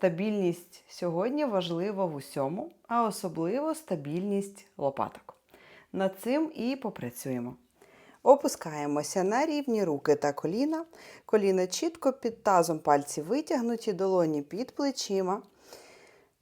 стабільність сьогодні важлива в усьому, а особливо стабільність лопаток. Над цим і попрацюємо. Опускаємося на рівні руки та коліна. Коліна чітко під тазом пальці витягнуті, долоні під плечима.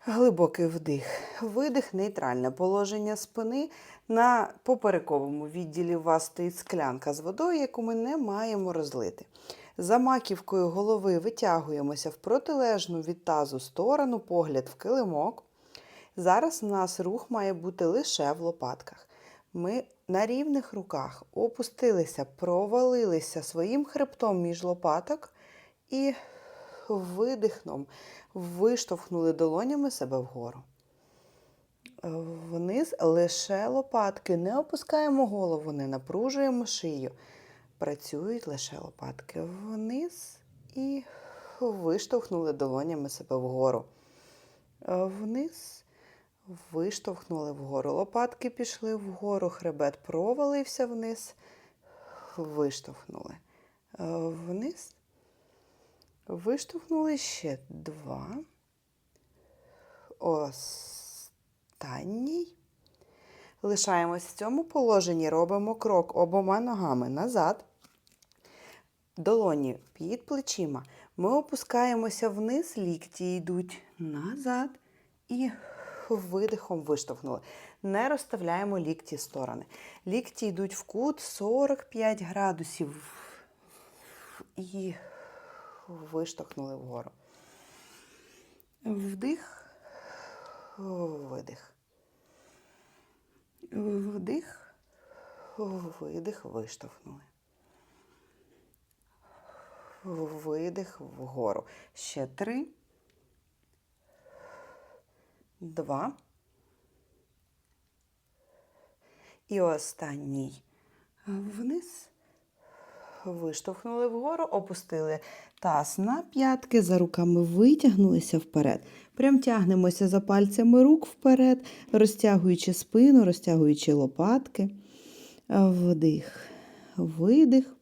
Глибокий вдих, видих, нейтральне положення спини. На поперековому відділі у вас стоїть склянка з водою, яку ми не маємо розлити. За маківкою голови витягуємося в протилежну від тазу сторону, погляд в килимок. Зараз у нас рух має бути лише в лопатках. Ми на рівних руках опустилися, провалилися своїм хребтом між лопаток і видихном виштовхнули долонями себе вгору. Вниз лише лопатки. Не опускаємо голову, не напружуємо шию. Працюють лише лопатки вниз і виштовхнули долонями себе вгору. Вниз виштовхнули вгору. Лопатки пішли вгору, хребет провалився вниз, виштовхнули. Вниз. Виштовхнули ще два. Останній. Лишаємось в цьому положенні, робимо крок обома ногами назад. Долоні під плечима. Ми опускаємося вниз, лікті йдуть назад і видихом виштовхнули. Не розставляємо лікті сторони. Лікті йдуть в кут 45 градусів і виштовхнули вгору. Вдих, видих. Вдих, видих, виштовхнули. Видих вгору. Ще три. Два. І останній вниз. Виштовхнули вгору, опустили таз на п'ятки, за руками витягнулися вперед. Прям тягнемося за пальцями рук вперед, розтягуючи спину, розтягуючи лопатки. Вдих, видих.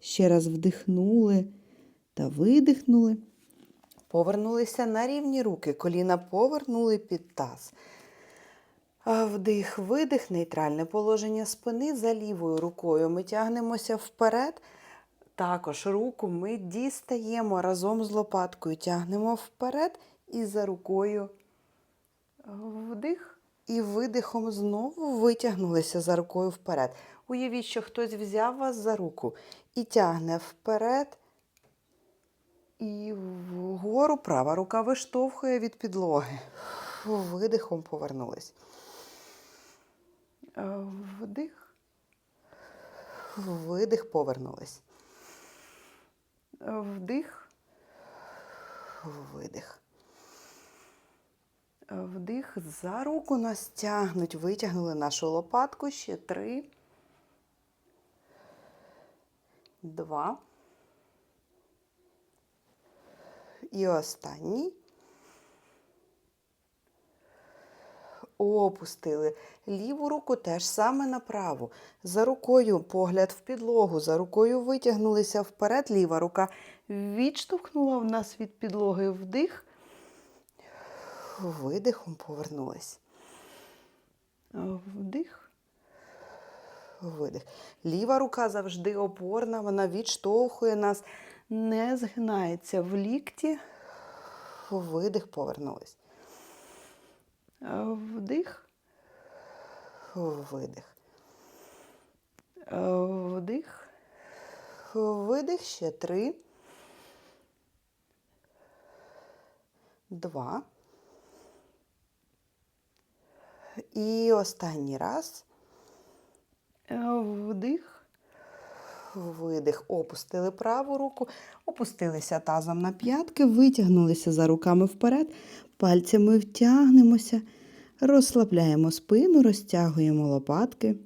Ще раз вдихнули та видихнули. Повернулися на рівні руки, коліна повернули під таз. Вдих, видих, нейтральне положення спини. За лівою рукою ми тягнемося вперед. Також руку ми дістаємо разом з лопаткою, тягнемо вперед і за рукою вдих. І видихом знову витягнулися за рукою вперед. Уявіть, що хтось взяв вас за руку і тягне вперед. І вгору права рука виштовхує від підлоги. Видихом повернулись. Вдих. Видих, повернулись. Вдих. Видих. Вдих. За руку нас тягнуть. Витягнули нашу лопатку. Ще три. Два. І останній. Опустили. Ліву руку теж саме на праву. За рукою погляд в підлогу, за рукою витягнулися вперед. Ліва рука відштовхнула в нас від підлоги вдих. Видихом повернулись. Вдих. Видих. Ліва рука завжди опорна, вона відштовхує нас, не згинається в лікті. Видих, повернулись. Вдих. Видих. Вдих. Видих. Ще три. Два. І останній раз. Вдих. Видих. Опустили праву руку, опустилися тазом на п'ятки, витягнулися за руками вперед, пальцями втягнемося, розслабляємо спину, розтягуємо лопатки.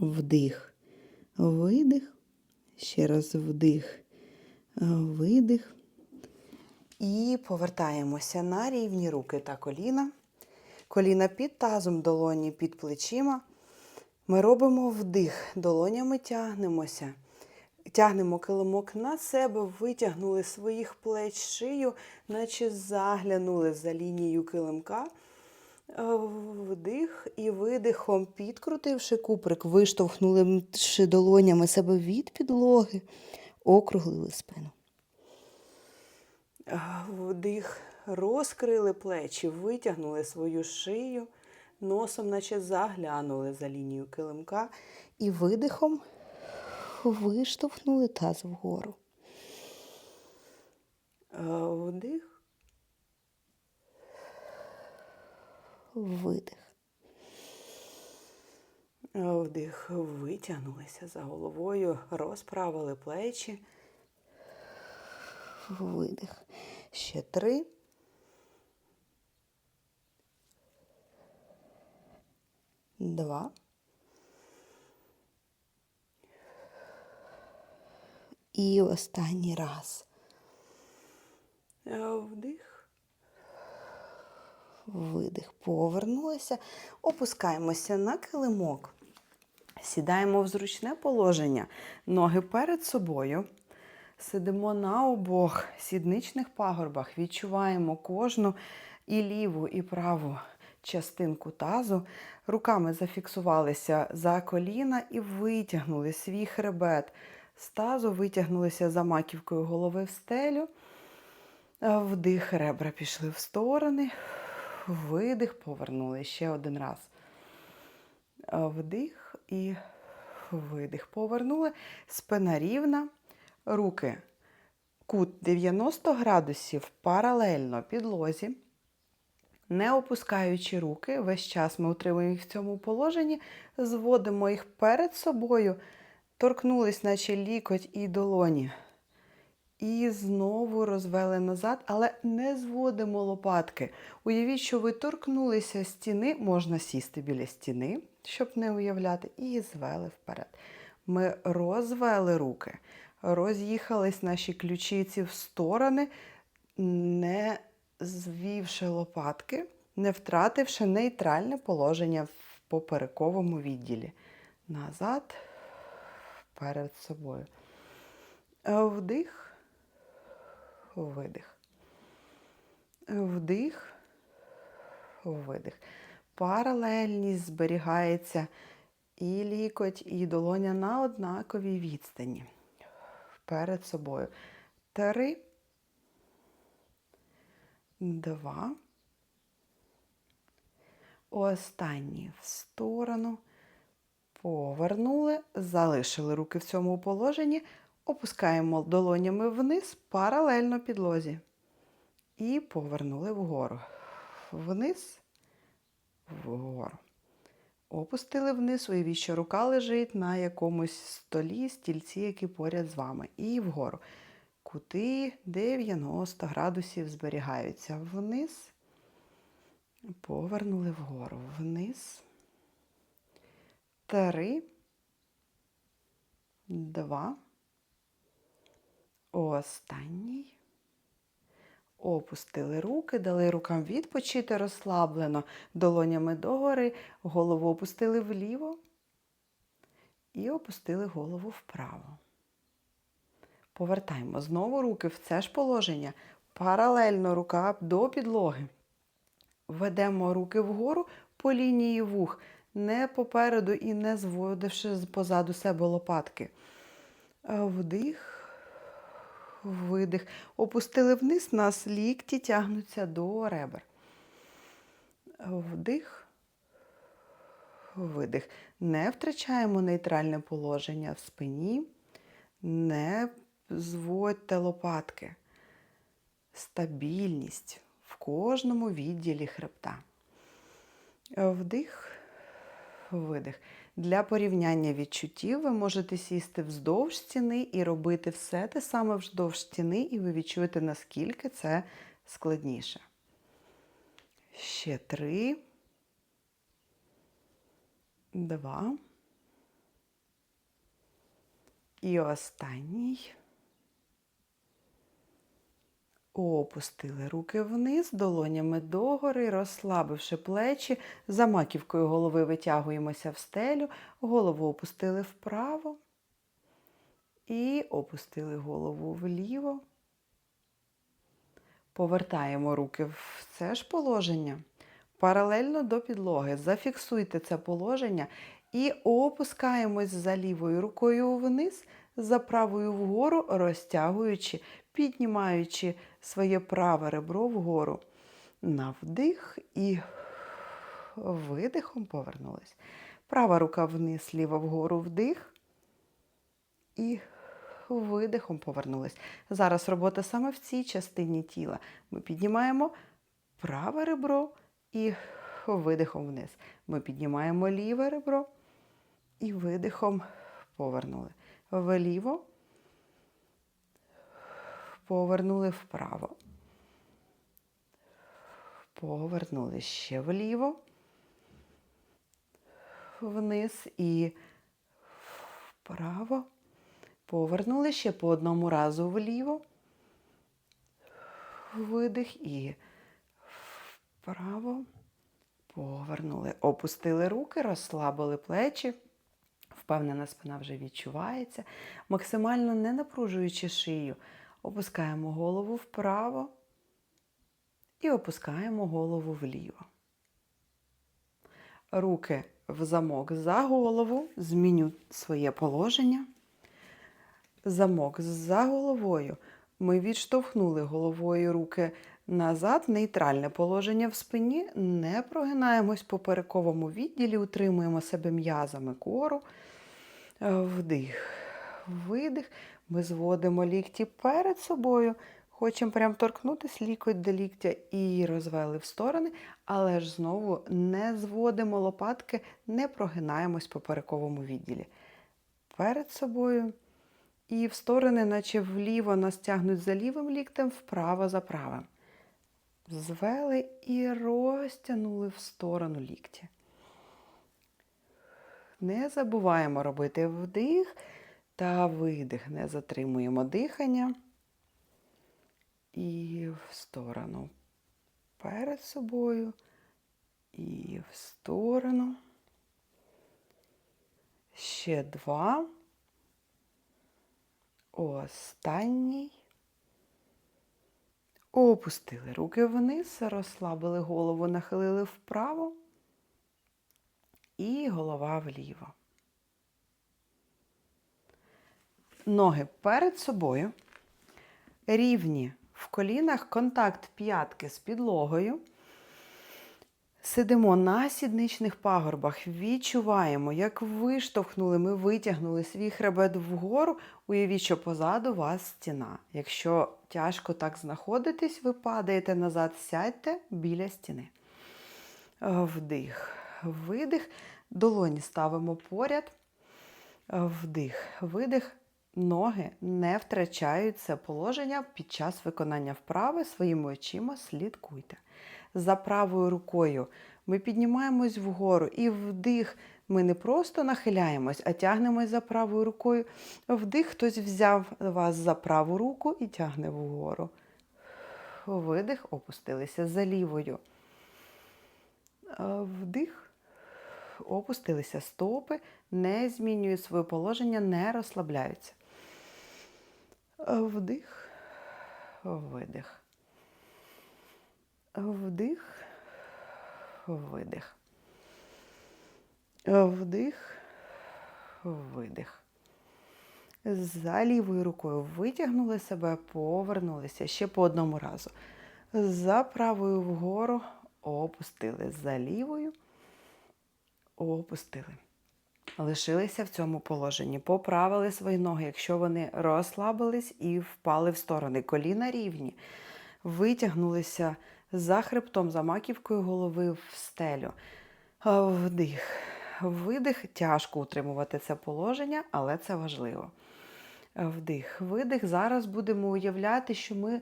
Вдих, видих. Ще раз вдих, видих. І повертаємося на рівні руки та коліна. Коліна під тазом, долоні під плечима. Ми робимо вдих, долонями тягнемося. Тягнемо килимок на себе, витягнули своїх плеч шию, наче заглянули за лінію килимка. Е, Вдих і видихом, підкрутивши куприк, виштовхнули долонями себе від підлоги, округлили спину. Е, Вдих, розкрили плечі, витягнули свою шию, носом, наче заглянули за лінію килимка, і видихом виштовхнули таз вгору. Е, Вдих. Видих. Е, Вдих, витягнулися за головою, розправили плечі. Видих. Ще три. Два. І останній раз. Е, Вдих. Видих. Повернулися. Опускаємося на килимок. Сідаємо в зручне положення. Ноги перед собою. Сидимо на обох сідничних пагорбах. Відчуваємо кожну і ліву, і праву частинку тазу. Руками зафіксувалися за коліна і витягнули свій хребет з тазу, витягнулися за маківкою голови в стелю. Е, Вдих, ребра пішли в сторони. Видих, повернули ще один раз. Е, Вдих і видих. Повернули. Спина рівна. Руки. Кут 90 градусів паралельно підлозі. Не опускаючи руки, весь час ми утримуємо їх в цьому положенні, зводимо їх перед собою, торкнулись, наче лікоть і долоні. І знову розвели назад, але не зводимо лопатки. Уявіть, що ви торкнулися стіни, можна сісти біля стіни, щоб не уявляти, і звели вперед. Ми розвели руки, роз'їхались наші ключиці в сторони, не звівши лопатки, не втративши нейтральне положення в поперековому відділі. Назад, перед собою. Е, Вдих, видих. Вдих, видих. Паралельність зберігається і лікоть, і долоня на однаковій відстані. Перед собою. Три. Два. Останній в сторону. Повернули, залишили руки в цьому положенні, опускаємо долонями вниз, паралельно підлозі. І повернули вгору. Вниз, вгору. Опустили вниз, уявіть, що рука лежить на якомусь столі, стільці, які поряд з вами. І вгору. Кути 90 градусів зберігаються вниз. Повернули вгору. Вниз. Три. Два. Останній. Опустили руки, дали рукам відпочити розслаблено, долонями догори, голову опустили вліво і опустили голову вправо. Повертаємо знову руки в це ж положення. Паралельно рука до підлоги. Ведемо руки вгору по лінії вух, не попереду і не зводивши позаду себе лопатки. Вдих. Видих. Опустили вниз, нас лікті тягнуться до ребер. Вдих. Видих. Не втрачаємо нейтральне положення в спині. Не зводьте лопатки. Стабільність в кожному відділі хребта. Вдих, видих. Для порівняння відчуттів ви можете сісти вздовж стіни і робити все те саме вздовж стіни, і ви відчуєте, наскільки це складніше. Ще три. Два. І останній. Опустили руки вниз, долонями догори, розслабивши плечі, за маківкою голови витягуємося в стелю, голову опустили вправо І опустили голову вліво. Повертаємо руки в це ж положення. Паралельно до підлоги. Зафіксуйте це положення і опускаємось за лівою рукою вниз, за правою вгору, розтягуючи, піднімаючи своє праве ребро вгору. На вдих і видихом повернулись. Права рука вниз, ліва вгору вдих. І видихом повернулись. Зараз робота саме в цій частині тіла. Ми піднімаємо праве ребро і видихом вниз. Ми піднімаємо ліве ребро і видихом повернули. Вліво, повернули вправо. Повернули ще вліво, вниз і вправо. Повернули ще по одному разу вліво. Видих і вправо. Повернули. Опустили руки, розслабили плечі. Впевнена спина вже відчувається. Максимально не напружуючи шию. Опускаємо голову вправо і опускаємо голову вліво. Руки в замок за голову. Зміню своє положення замок за головою. Ми відштовхнули головою руки назад, нейтральне положення в спині, не прогинаємось по поперековому відділі, утримуємо себе м'язами кору. Вдих, видих. Ми зводимо лікті перед собою. Хочемо прям торкнутися лікоть до ліктя і розвели в сторони, але ж знову не зводимо лопатки, не прогинаємось по поперековому відділі. Перед собою. І в сторони, наче вліво нас тягнуть за лівим ліктем, вправо за правим. Звели і розтягнули в сторону лікті. Не забуваємо робити вдих та видих. Не затримуємо дихання. І в сторону перед собою. І в сторону. Ще два. Останній. Опустили руки вниз, розслабили голову, нахилили вправо і голова вліво. Ноги перед собою. Рівні в колінах, контакт п'ятки з підлогою. Сидимо на сідничних пагорбах, відчуваємо, як виштовхнули, ми витягнули свій хребет вгору. Уявіть, що позаду вас стіна. Якщо тяжко так знаходитись, ви падаєте назад, сядьте біля стіни. Вдих, видих. Долоні ставимо поряд. Вдих, видих. Ноги не втрачають це положення під час виконання вправи своїми очима слідкуйте за правою рукою. Ми піднімаємось вгору і вдих. Ми не просто нахиляємось, а тягнемось за правою рукою. Вдих, хтось взяв вас за праву руку і тягне вгору. Видих, опустилися за лівою. Вдих, опустилися стопи, не змінюють своє положення, не розслабляються. Вдих, видих. Вдих, видих. Вдих, видих. За лівою рукою витягнули себе, повернулися ще по одному разу. За правою вгору опустили. За лівою опустили. Лишилися в цьому положенні. Поправили свої ноги, якщо вони розслабились і впали в сторони. Коліна рівні. Витягнулися за хребтом, за маківкою голови в стелю. Вдих. Видих. Тяжко утримувати це положення, але це важливо. Вдих, видих. Зараз будемо уявляти, що ми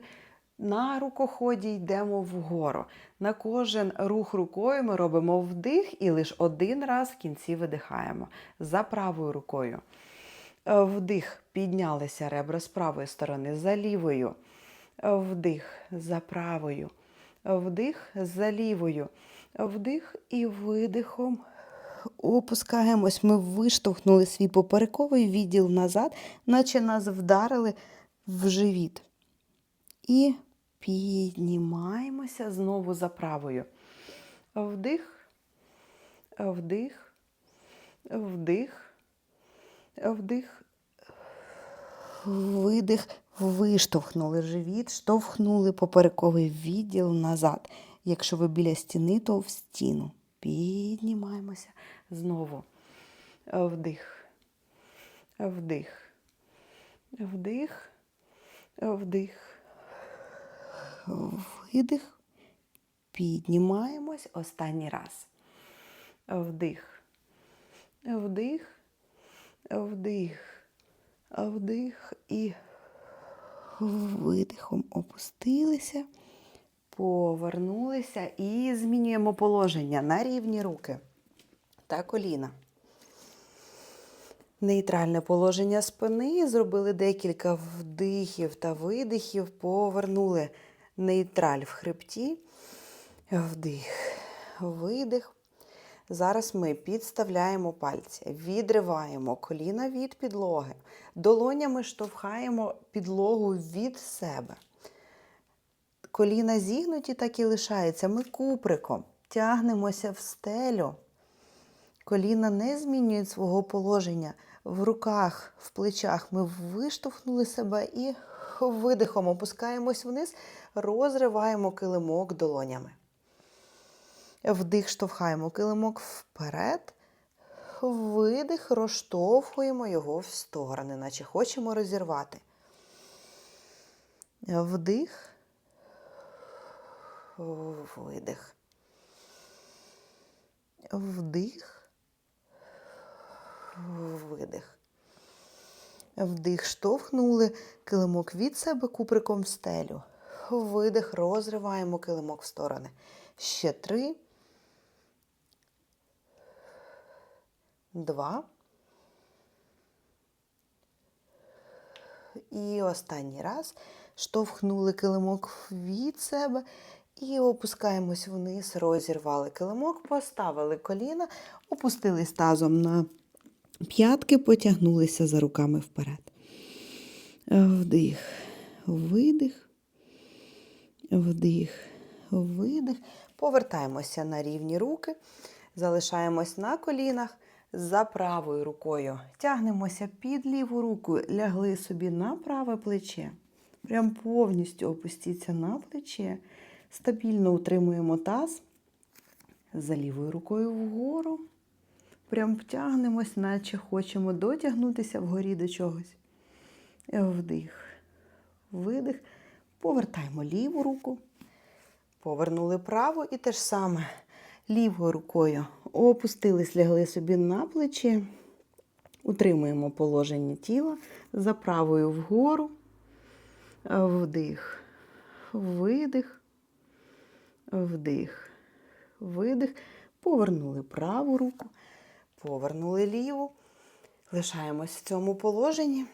на рукоході йдемо вгору. На кожен рух рукою ми робимо вдих і лише один раз в кінці видихаємо. За правою рукою. Вдих. Піднялися ребра з правої сторони, за лівою. Вдих, за правою. Вдих за лівою. Вдих і видихом опускаємось, ми виштовхнули свій поперековий відділ назад, наче нас вдарили в живіт. І піднімаємося знову за правою. Вдих, вдих, вдих, вдих, видих, виштовхнули живіт, штовхнули поперековий відділ назад. Якщо ви біля стіни, то в стіну. Піднімаємося знову. Вдих, вдих, вдих, вдих, видих. Піднімаємось останній раз. Вдих, вдих, вдих, вдих і видихом опустилися, повернулися і змінюємо положення на рівні руки та коліна. Нейтральне положення спини. Зробили декілька вдихів та видихів, повернули нейтраль в хребті. Вдих, видих. Зараз ми підставляємо пальці, відриваємо коліна від підлоги, долонями штовхаємо підлогу від себе. Коліна зігнуті, так і лишаються. Ми куприком тягнемося в стелю. Коліна не змінюють свого положення. В руках, в плечах ми виштовхнули себе і видихом опускаємось вниз, розриваємо килимок долонями. Вдих, штовхаємо килимок вперед. Видих, розштовхуємо його в сторони, наче хочемо розірвати. Вдих, видих. Вдих, видих. Вдих, штовхнули килимок від себе куприком в стелю. Видих, розриваємо килимок в сторони. Ще три. Два. І останній раз штовхнули килимок від себе і опускаємось вниз, розірвали килимок, поставили коліна, опустились тазом на п'ятки, потягнулися за руками вперед. Вдих, видих, вдих, видих. Повертаємося на рівні руки, залишаємось на колінах за правою рукою. Тягнемося під ліву руку, лягли собі на праве плече. Прям повністю опустіться на плече. Стабільно утримуємо таз за лівою рукою вгору. Прям втягнемось, наче хочемо дотягнутися вгорі до чогось. Вдих, видих. Повертаємо ліву руку. Повернули праву і те ж саме лівою рукою опустились, лягли собі на плечі. Утримуємо положення тіла за правою вгору. Вдих, видих, вдих, видих. Повернули праву руку, повернули ліву. Лишаємось в цьому положенні.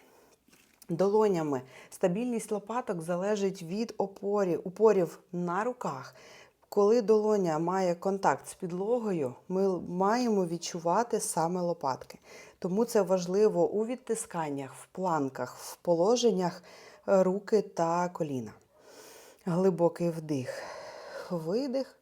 Долонями стабільність лопаток залежить від опорів, упорів на руках. Коли долоня має контакт з підлогою, ми маємо відчувати саме лопатки. Тому це важливо у відтисканнях, в планках, в положеннях е, руки та коліна. Глибокий вдих, видих,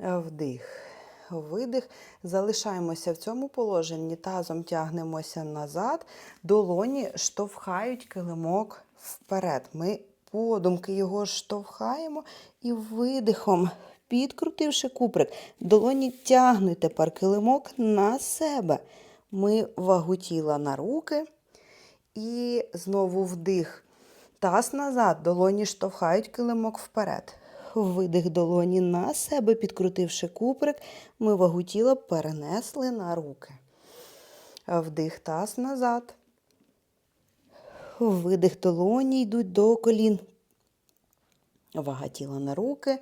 е, вдих, видих. Залишаємося в цьому положенні, тазом тягнемося назад, долоні штовхають килимок вперед. Ми подумки його штовхаємо і видихом, підкрутивши куприк, долоні тягнуть тепер килимок на себе. Ми вагу тіла на руки. І знову вдих. Таз назад, долоні штовхають килимок вперед. Видих долоні на себе, підкрутивши куприк, ми вагу тіла перенесли на руки. Вдих таз назад. Видих долоні йдуть до колін. Вага тіла на руки.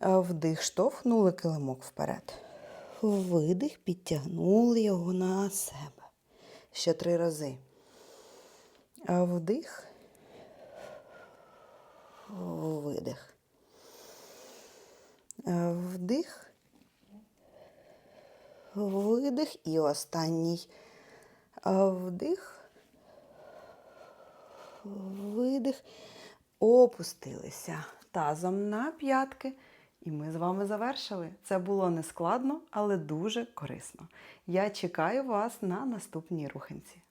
Вдих, штовхнули килимок вперед. Видих, підтягнули його на себе. Ще три рази. Вдих. Видих. Вдих. видих і останній е, вдих, видих, опустилися тазом на п'ятки. І ми з вами завершили. Це було нескладно, але дуже корисно. Я чекаю вас на наступній руханці.